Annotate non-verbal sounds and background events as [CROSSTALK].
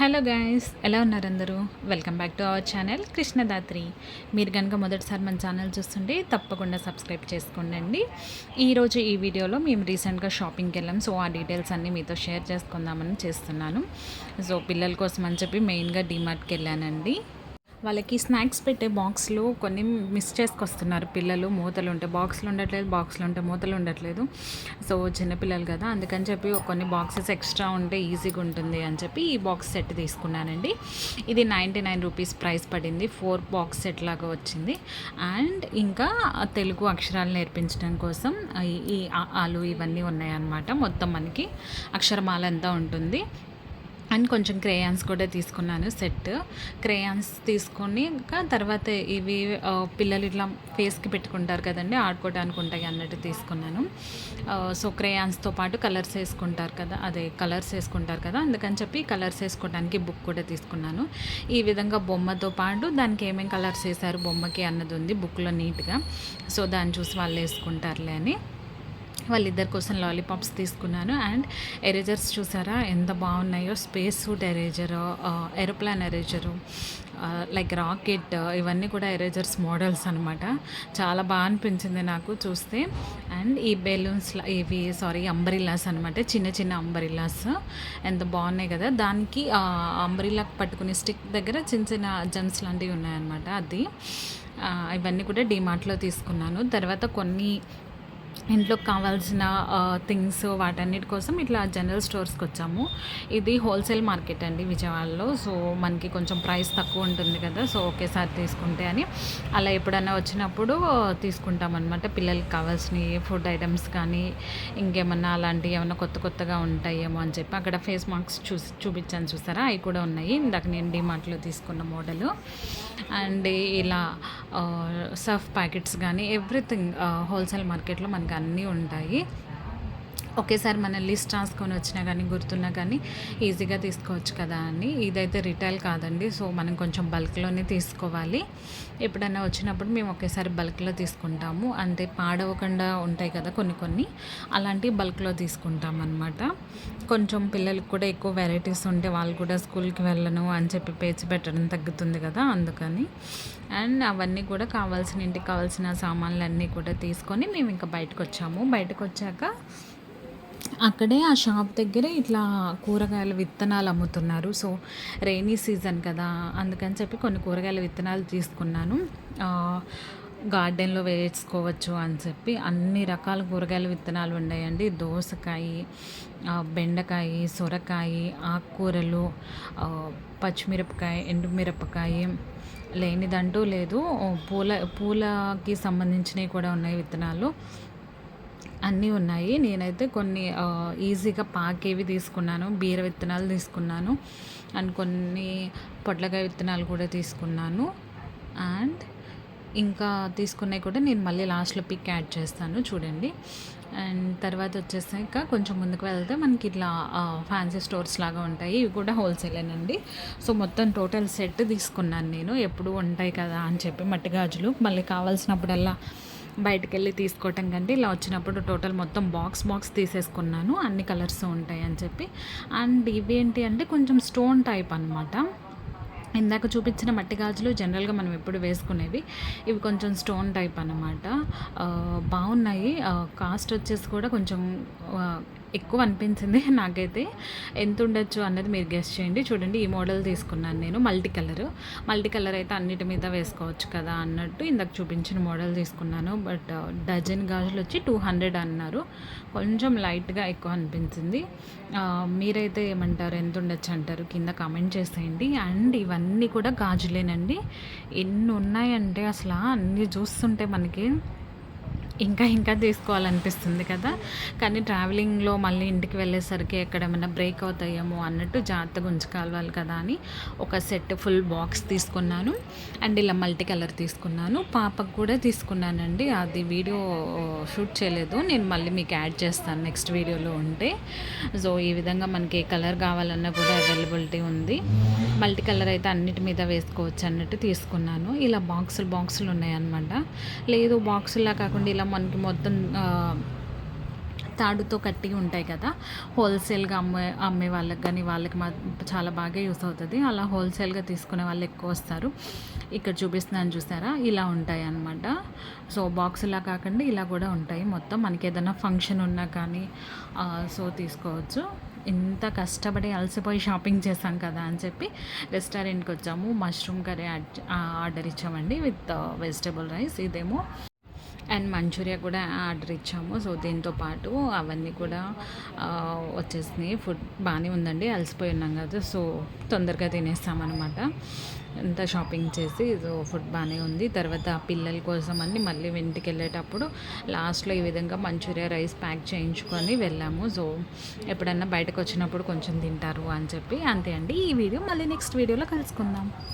Hello guys ఎలా ఉన్నారు అందరూ? Welcome back to our channel Krishnadatri. మీరు కనుక మొదటిసారి మన ఛానల్ చూస్తుంటే తప్పకుండా సబ్స్క్రైబ్ చేసుకోండి ఈరోజు ఈ వీడియోలో మేము రీసెంట్గా షాపింగ్కి వెళ్ళాం. సో ఆ డీటెయిల్స్ అన్నీ మీతో షేర్ చేసుకుందామని చేస్తున్నాను. సో పిల్లల కోసం అని చెప్పి మెయిన్గా డీమార్ట్కి వెళ్ళానండి. వాళ్ళకి స్నాక్స్ పెట్టే బాక్స్లో కొన్ని మిస్ చేసుకొస్తున్నారు. పిల్లలు మూతలు ఉంటే బాక్స్లు ఉండట్లేదు బాక్స్లు ఉంటే మూతలు ఉండట్లేదు. సో చిన్నపిల్లలు కదా అందుకని చెప్పి కొన్ని బాక్సెస్ ఎక్స్ట్రా ఉంటే ఈజీగా ఉంటుంది అని చెప్పి ఈ బాక్స్ సెట్ తీసుకున్నానండి. ఇది నైంటీ నైన్ రూపీస్ ప్రైస్ పడింది. ఫోర్ బాక్స్ సెట్ లాగా వచ్చింది. అండ్ ఇంకా తెలుగు అక్షరాలు నేర్పించడం కోసం ఈ- ఈ ఆలు ఇవన్నీ ఉన్నాయన్నమాట. మొత్తం మనకి అక్షరమాల అంతా ఉంటుంది. అండ్ కొంచెం క్రేయాన్స్ కూడా తీసుకున్నాను సెట్ క్రేయాన్స్ తీసుకొని ఇంకా తర్వాత ఇవి పిల్లలు ఇట్లా ఫేస్కి పెట్టుకుంటారు కదండి ఆడుకోవడానికి ఉంటాయి అన్నట్టు తీసుకున్నాను. సో క్రేయాన్స్తో పాటు కలర్స్ వేసుకుంటారు కదా అదే కలర్స్ వేసుకుంటారు కదా అందుకని చెప్పి కలర్స్ వేసుకోవడానికి బుక్ కూడా తీసుకున్నాను. ఈ విధంగా బొమ్మతో పాటు దానికి ఏమేమి కలర్స్ వేశారు బొమ్మకి అన్నది ఉంది బుక్లో నీట్గా సో దాన్ని చూసి వాళ్ళు వేసుకుంటారులే అని. వాళ్ళిద్దరి కోసం లాలీపాప్స్ తీసుకున్నాను. అండ్ ఎరేజర్స్ చూసారా? ఎంత బాగున్నాయో. Space suit eraser aeroplane eraser like rocket ఇవన్నీ కూడా ఎరేజర్స్ మోడల్స్ అనమాట చాలా బాగా అనిపించింది నాకు చూస్తే. అండ్ ఈ బెలూన్స్ ఇవి సారీ అంబరిల్లాస్ అనమాట చిన్న చిన్న అంబరిల్లాస్. ఎంత బాగున్నాయి కదా. దానికి అంబరిల్లాకి పట్టుకునే స్టిక్ దగ్గర చిన్న చిన్న జెమ్స్ లాంటివి ఉన్నాయన్నమాట అది. ఇవన్నీ కూడా డిమార్ట్లో తీసుకున్నాను. తర్వాత కొన్ని ఇంట్లోకి కావాల్సిన థింగ్స్ వాటన్నిటి కోసం ఇట్లా జనరల్ స్టోర్స్కి వచ్చాము. ఇది హోల్సేల్ మార్కెట్ అండి విజయవాడలో. సో మనకి కొంచెం ప్రైస్ తక్కువ ఉంటుంది కదా సో ఒకేసారి తీసుకుంటే అని. అలా ఎప్పుడైనా వచ్చినప్పుడు తీసుకుంటాం అనమాట పిల్లలకి కావాల్సిన ఫుడ్ ఐటమ్స్ కానీ ఇంకేమన్నా అలాంటివి ఏమన్నా కొత్త కొత్తగా ఉంటాయేమో అని చెప్పి అక్కడ ఫేస్ మాస్క్ చూసి చూపించాను చూసారా? అవి కూడా ఉన్నాయి. ఇందాక నేను డిమార్ట్లో తీసుకున్న మోడలు. అండ్ ఇలా సర్ఫ్ ప్యాకెట్స్ కానీ ఎవ్రీథింగ్ హోల్సేల్ మార్కెట్లో మనకి అన్నీ ఉంటాయి. ఒకేసారి మన లిస్ట్ రాసుకొని వచ్చినా కానీ గుర్తున్నా కానీ ఈజీగా తీసుకోవచ్చు కదా అని ఇదైతే రిటైల్ కాదండి. సో మనం కొంచెం బల్క్లోనే తీసుకోవాలి. ఎప్పుడైనా వచ్చినప్పుడు మేము ఒకేసారి బల్క్లో తీసుకుంటాము. అంటే పాడవకుండా ఉంటాయి కదా కొన్ని కొన్ని. అలాంటివి బల్క్లో తీసుకుంటాం అనమాట కొంచెం పిల్లలకి కూడా ఎక్కువ వెరైటీస్ ఉంటే వాళ్ళు కూడా స్కూల్కి వెళ్ళను అని చెప్పి పేచి పెట్టడం తగ్గుతుంది కదా అందుకని. అండ్ అవన్నీ కూడా కావాల్సిన ఇంటికి కావాల్సిన సామాన్లు అన్నీ కూడా తీసుకొని మేము ఇంకా బయటకు వచ్చాము బయటకు వచ్చాక అక్కడే ఆ షాప్ దగ్గరే ఇట్లా కూరగాయల విత్తనాలు అమ్ముతున్నారు. సో రైనీ సీజన్ కదా అందుకని చెప్పి కొన్ని కూరగాయల విత్తనాలు తీసుకున్నాను. గార్డెన్లో వేసుకోవచ్చు అని చెప్పి అన్ని రకాల కూరగాయల విత్తనాలు ఉన్నాయండి. దోసకాయ బెండకాయ సొరకాయ ఆకుకూరలు పచ్చిమిరపకాయ ఎండుమిరపకాయ లేనిదంటూ లేదు. పూల పూలకి సంబంధించినవి కూడా ఉన్నాయి విత్తనాలు. అన్నీ ఉన్నాయి. నేనైతే కొన్ని ఈజీగా పాకేవి తీసుకున్నాను. బీర విత్తనాలు తీసుకున్నాను. అండ్ కొన్ని పొట్లకాయ విత్తనాలు కూడా తీసుకున్నాను. అండ్ ఇంకా తీసుకున్నవి కూడా నేను మళ్ళీ లాస్ట్లో పిక్ యాడ్ చేస్తాను చూడండి. అండ్ తర్వాత వచ్చేసాక కొంచెం ముందుకు వెళ్తే మనకి ఇట్లా ఫ్యాన్సీ స్టోర్స్ లాగా ఉంటాయి. ఇవి కూడా హోల్సేలేనండి. సో మొత్తం టోటల్ సెట్ తీసుకున్నాను నేను. ఎప్పుడు ఉంటాయి కదా అని చెప్పి మట్టి గాజులు. మళ్ళీ కావాల్సినప్పుడల్లా బయటకు వెళ్ళి తీసుకోవటం కంటే ఇలా వచ్చినప్పుడు టోటల్ మొత్తం బాక్స్ బాక్స్ తీసేసుకున్నాను. అన్ని కలర్స్ ఉంటాయి అని చెప్పి. అండ్ ఇవి ఏంటి అంటే కొంచెం స్టోన్ టైప్ అనమాట ఇందాక చూపించిన మట్టి గాజులు జనరల్గా మనం ఎప్పుడు వేసుకునేవి. ఇవి కొంచెం స్టోన్ టైప్ అనమాట బాగున్నాయి. కాస్ట్ వచ్చేసి కూడా కొంచెం ఎక్కువ అనిపించింది [LAUGHS] నాకైతే. ఎంత ఉండొచ్చు అన్నది మీరు గెస్ట్ చేయండి. చూడండి ఈ మోడల్ తీసుకున్నాను నేను మల్టీ కలర్ మల్టీ కలర్ అయితే అన్నిటి మీద వేసుకోవచ్చు కదా అన్నట్టు ఇందాక చూపించిన మోడల్ తీసుకున్నాను. బట్ డజన్ uh, గాజులు వచ్చి టూ హండ్రెడ్ అన్నారు. కొంచెం లైట్గా ఎక్కువ అనిపించింది. Uh, మీరైతే ఏమంటారు? ఎంత ఉండొచ్చు అంటారు? కింద కామెంట్ చేసేయండి. అండ్ ఇవన్నీ కూడా గాజులేనండి. ఎన్ని ఉన్నాయంటే అసలు అన్నీ చూస్తుంటే మనకి ఇంకా ఇంకా తీసుకోవాలనిపిస్తుంది కదా. కానీ ట్రావెలింగ్లో మళ్ళీ ఇంటికి వెళ్ళేసరికి ఎక్కడేమైనా బ్రేక్ అవుతాయేమో అన్నట్టు జాగ్రత్తగా ఉంచుకోవాలి కదా అని ఒక సెట్ ఫుల్ బాక్స్ తీసుకున్నాను. అండ్ ఇలా మల్టీ కలర్ తీసుకున్నాను. పాపకు కూడా తీసుకున్నానండి. అది వీడియో షూట్ చేయలేదు. నేను మళ్ళీ మీకు యాడ్ చేస్తాను నెక్స్ట్ వీడియోలో ఉంటే. సో ఈ విధంగా మనకి ఏ కలర్ కావాలన్నా కూడా అవైలబిలిటీ ఉంది. మల్టీ కలర్ అయితే అన్నిటి మీద వేసుకోవచ్చు అన్నట్టు తీసుకున్నాను. ఇలా బాక్సులు బాక్సులు ఉన్నాయన్నమాట. లేదు బాక్సులా కాకుండా ఇలా మనకి మొత్తం తాడుతో కట్టి ఉంటాయి కదా హోల్సేల్గా అమ్మే అమ్మే వాళ్ళకి కానీ వాళ్ళకి మా చాలా బాగా యూస్ అవుతుంది. అలా హోల్సేల్గా తీసుకునే వాళ్ళు ఎక్కువ వస్తారు. ఇక్కడ చూపిస్తున్నాను చూసారా? ఇలా ఉంటాయి అన్నమాట. సో బాక్సులా కాకుండా ఇలా కూడా ఉంటాయి మొత్తం. మనకి ఏదైనా ఫంక్షన్ ఉన్నా కానీ సో తీసుకోవచ్చు. ఇంత కష్టపడి అలసిపోయి షాపింగ్ చేసాం కదా అని చెప్పి రెస్టారెంట్కి వచ్చాము. మష్రూమ్ కర్రీ ఆర్డర్ ఇచ్చామండి విత్ వెజిటేబుల్ రైస్. ఇదేమో అండ్ మంచూరియా కూడా ఆర్డర్ ఇచ్చాము. సో దీంతో పాటు అవన్నీ కూడా వచ్చేసినాయి. ఫుడ్ బాగానే ఉందండి. అలసిపోయి ఉన్నాం కదా. సో తొందరగా తినేస్తామన్నమాట. అంతా షాపింగ్ చేసి సో ఫుడ్ బాగానే ఉంది. తర్వాత పిల్లల కోసం అని మళ్ళీ ఇంటికి వెళ్ళేటప్పుడు లాస్ట్లో ఈ విధంగా మంచూరియా రైస్ ప్యాక్ చేయించుకొని వెళ్ళాము. సో ఎప్పుడన్నా బయటకు వచ్చినప్పుడు కొంచెం తింటారు అని చెప్పి. అంతే అండి. ఈ వీడియో మళ్ళీ నెక్స్ట్ వీడియోలో కలుసుకుందాం.